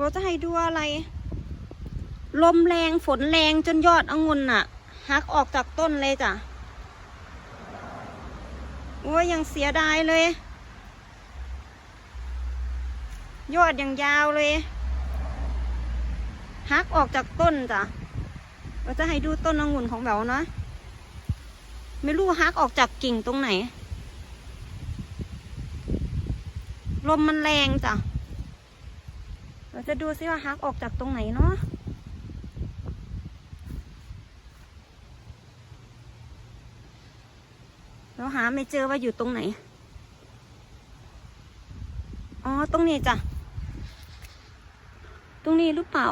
เราจะให้ดูอะไร ลมแรงฝนแรงจนยอดองุ่นน่ะหักออกจากต้นเลยจ้ะโอ้ยยังเสียดายเลย ยอดอยังยาวเลยหักออกจากต้นจ้ะเราจะให้ดูต้นองุ่นของแบวนะไม่รู้หักออกจากกิ่งตรงไหน ลมมันแรงจ้ะ เราจะดูซิว่าฮักออกจากตรงไหนเนาะเราหาไม่เจอว่าอยู่ตรงไหน อ๋อ ตรงนี้จ้ะ ตรงนี้หรือเปล่า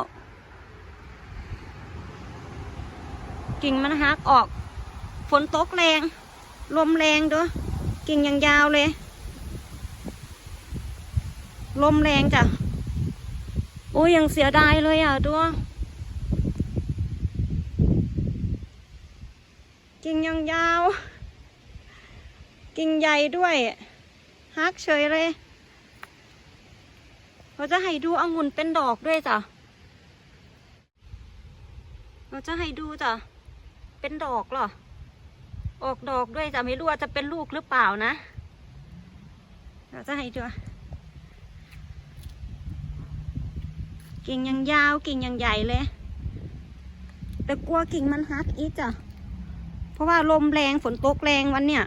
กิ่งมันฮักออก ฝนตกแรง ลมแรงด้อกิ่งยังยาวเลย ลมแรงจ้ะ โอ้ยยังเสียดายเลยอะตัวกิ่งยังยาว กิ่งใหญ่ด้วยฮักเฉยเลยเราจะให้ดูองุ่นเป็นดอกด้วยจ้ะเราจะให้ดูจ้ะเป็นดอกเหรอออกดอกด้วยจ้ะไม่รู้ว่าจะเป็นลูกหรือเปล่านะเราจะให้ดู กิ่งยังยาวกิ่งยังใหญ่เลย แต่กลัวกิ่งมันหักอีกจ้ะเพราะว่าลมแรงฝนตกแรงวันเนี้ย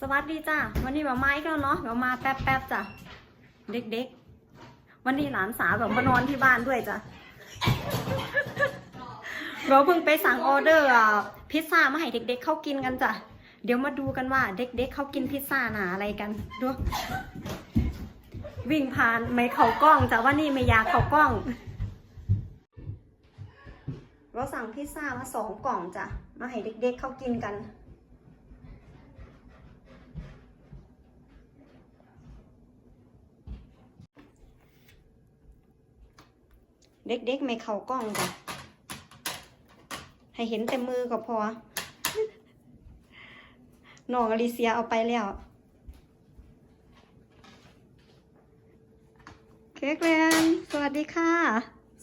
สวัสดีจ้ะวันนี้แบบมาอีกแล้วเนาะแบบมาแป๊บๆจ้ะเด็กๆ วันนี้หลานสาวแบบมานอนที่บ้านด้วยจ้ะเราเพิ่งไปสั่งออเดอร์พิซซ่ามาให้เด็กๆเข้ากินกันจ้ะ เดี๋ยวมาดูกันว่าเด็กๆเขากินพิซซ่าหนาอะไรกันดูวิ่งผ่านไม่เขากล้องจ้ะว่านี่ไม่อยากเขากล้อง เราสั่งพิซซ่ามาสองกล่องจ้ะมาให้เด็กๆเขากินกันเด็กๆไม่เขากล้องจ้ะ ให้เห็นแต่มือก็พอ น้องอลิเซียเอาไปแล้ว เค้กแลนสวัสดีค่ะ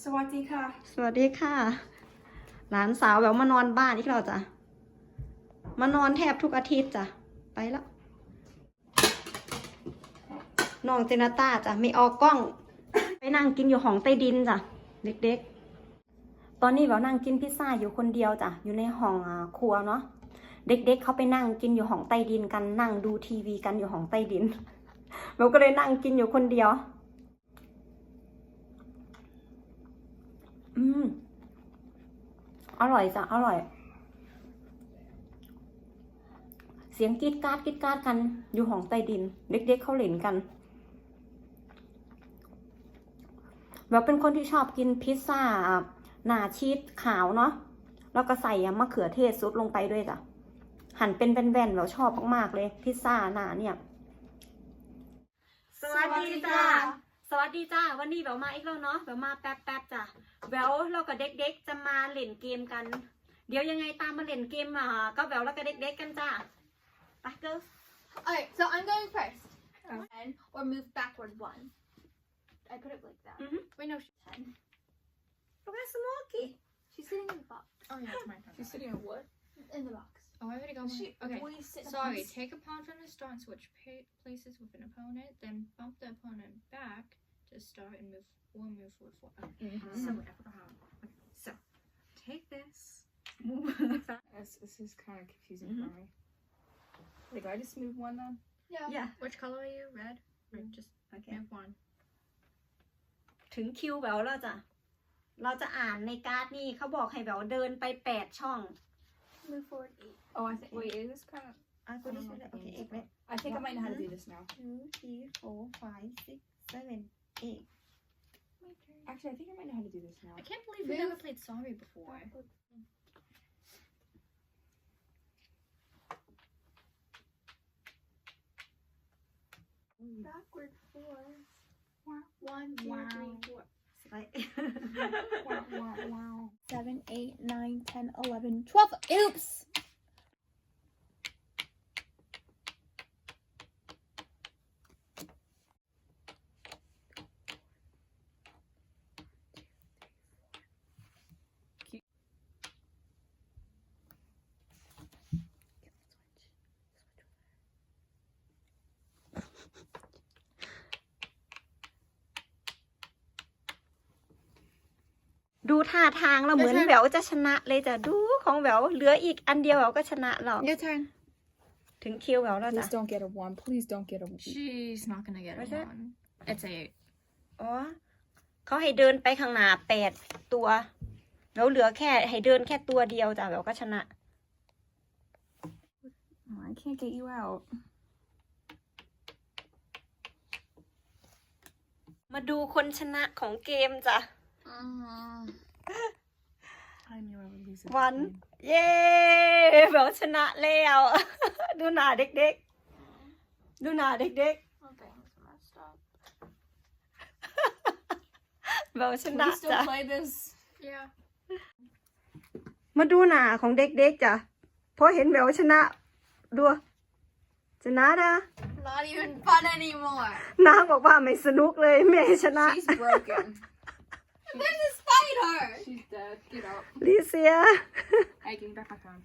สวัสดีค่ะ สวัสดีค่ะ หลานสาวแบบมานอนบ้านอีกแล้วจ้ะมานอนแทบทุกอาทิตย์จ้ะ ไปแล้วน้องเจนาต้าจ้ะไม่ออกกล้อง ไปนั่งกินอยู่ห้องใต้ดินจ้ะ เด็กๆ ตอนนี้แบบนั่งกินพิซซ่าอยู่คนเดียวจ้ะ อยู่ในห้องอ่าครัวเนาะ เด็ก ๆ เขาไปนั่งกินอยู่ห้องใต้ดินกันนั่งดูทีวีกันอยู่ห้องใต้ดินเราก็เลยนั่งกินอยู่คนเดียว อืม อร่อยจ้ะอร่อย เสียงกรีดการาดกรีดการาดกัน อยู่ห้องใต้ดิน เด็ก ๆเขาเล่นกันแบบเป็นคนที่ชอบกินพิซซ่าหนาชีสขาวเนาะ แล้วก็ใส่มะเขือเทศซุปลงไปด้วยจ้ะ หั่นเป็นแว่นๆแบบชอบมากๆเลยพิซซ่าหนาเนี่ย สวัสดีจ้าสวัสดีจ้าวันนี้แบบมาอีกแล้วเนาะแบบมาแป๊บๆจ้ะแววเรากับเด็กๆจะมาเล่นเกมกัน เดี๋ยวยังไงตามมาเล่นเกมอะก็แววแล้วกับเด็กๆกันจ้าไปเกิร์ Alright, so I'm going first. Ten or move backward one. I put it like that. Mhm. Wait, no, she's ten. Look at Smokey. She's sitting in the box. Oh yeah, it's my turn. She's sitting in what? In the box. Oh, I already got She one. Okay. always sits Sorry, on- take a pawn from the start and switch pa- places with an opponent, then bump the opponent back to start and move one move forward. forward. Okay. So wait, I forgot how. Okay, so take this. Move. This, this is kind of confusing Mhm. for me. Wait, do I just move one then? Yeah. yeah Which color are you? Red. Or just โอเค move one. ถึงคิวแววแล้วจ้ะ เราจะอ่านในการ์ดนี่เขาบอกให้แววเดินไปแปดช่อง Move forward eight. Oh, I think. Wait, is this kind of? I put this one. Okay, eight. I think One, I might know how to do this now. Two, three, four, five, six, seven, eight. Actually, I think I might know how to do this now. I can't believe we've never played Sorry before. Backward four. One, two, three, four. 8, 9, 10, 11, 12. Oops. ดูท่าทางแล้วเหมือนแหววจะชนะเลยจ้ะดูของแหววเหลืออีกอันเดียวแหววก็ชนะแล้ว Your turn. ถึงคิวแหววแล้วจ้ะ Please don't get a one. Please don't get a one. She's not gonna get What's a that? one. It's eight. อ๋อเขาให้เดินไปข้างหน้าแปดตัวแหววเหลือแค่ให้เดินแค่ตัวเดียวจ้ะแหววก็ชนะ Oh, I can't get you out. มาดูคนชนะของเกมจ้ะ I knew I would lose it. วันเย้แหววชนะแล้ว ดูหน้าเด็กๆ ดูหน้าเด็ก Something's messed up. ๆแหววช Can นะ we still จ้ะ play this? Yeah. มาดูหน้าของเด็กๆจ้ะพอเห็นแหววชนะดูชนะนะ Not even fun anymore. นางบอกว่าไม่สนุกเลยแม่ชนะ She's broken. There's a spider. She's dead. Get out. ลิเซีย Hey, give me back my phone.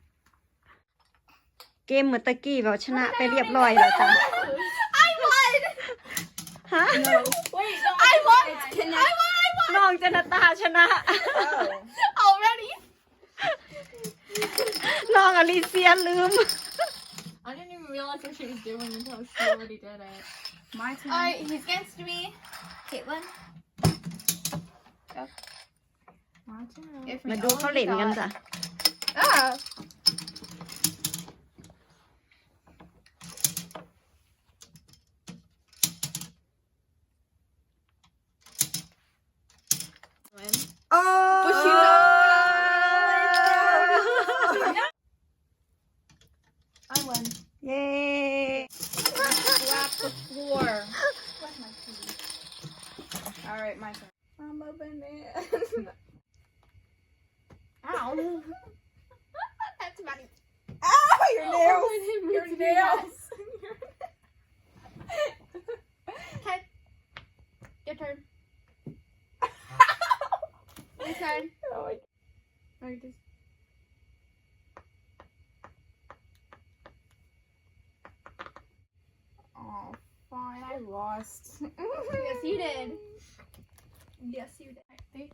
เกมเมื่อตะกี้แหววชนะไปเรียบร้อยแล้วจ้ะ I won. ฮะ Wait, no. I won. Can I won. I won. น้องจนตาชนะ Oh. Already. น้องอลิเซียลืม I didn't even realize what she was doing until she already did it. My turn. Alright, he's against me. Caitlin. My turn. If มา we ดูเขา only เล่นกัน got- จ้ะ Ah. Win. โอ้ I win. เย้ Slap the floor. Where's my key? All right, my turn. Banana. Ow. That's funny. Ow, your nails. Oh, hit me Your nails. Okay. Your turn. Your turn. Oh my Or just Oh, fine. I lost. yes, you did. Yes, you did.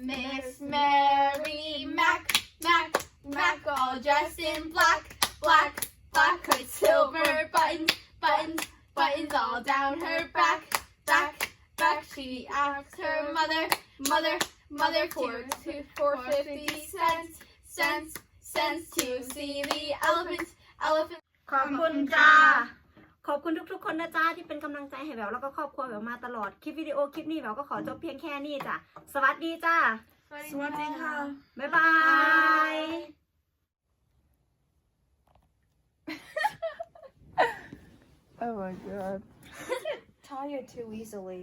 Miss Mary Mac, Mac, Mac, all dressed in black, black, black with silver buttons, buttons, buttons all down her back, back, back. She asked her mother, mother, mother for two, for fifty cents, cents, cents to see the elephant, elephant. Kapunja. ขอบคุณทุกๆ คนนะจ้าที่เป็นกำลังใจให้แหววแล้วก็ครอบครัวแหววมาตลอดคลิปวิดีโอคลิปนี้แหววก็ขอจบเพียงแค่นี้จ้ะสวัสดีจ้า Swatika. บ๊ายบาย Oh my god. Tired too easily.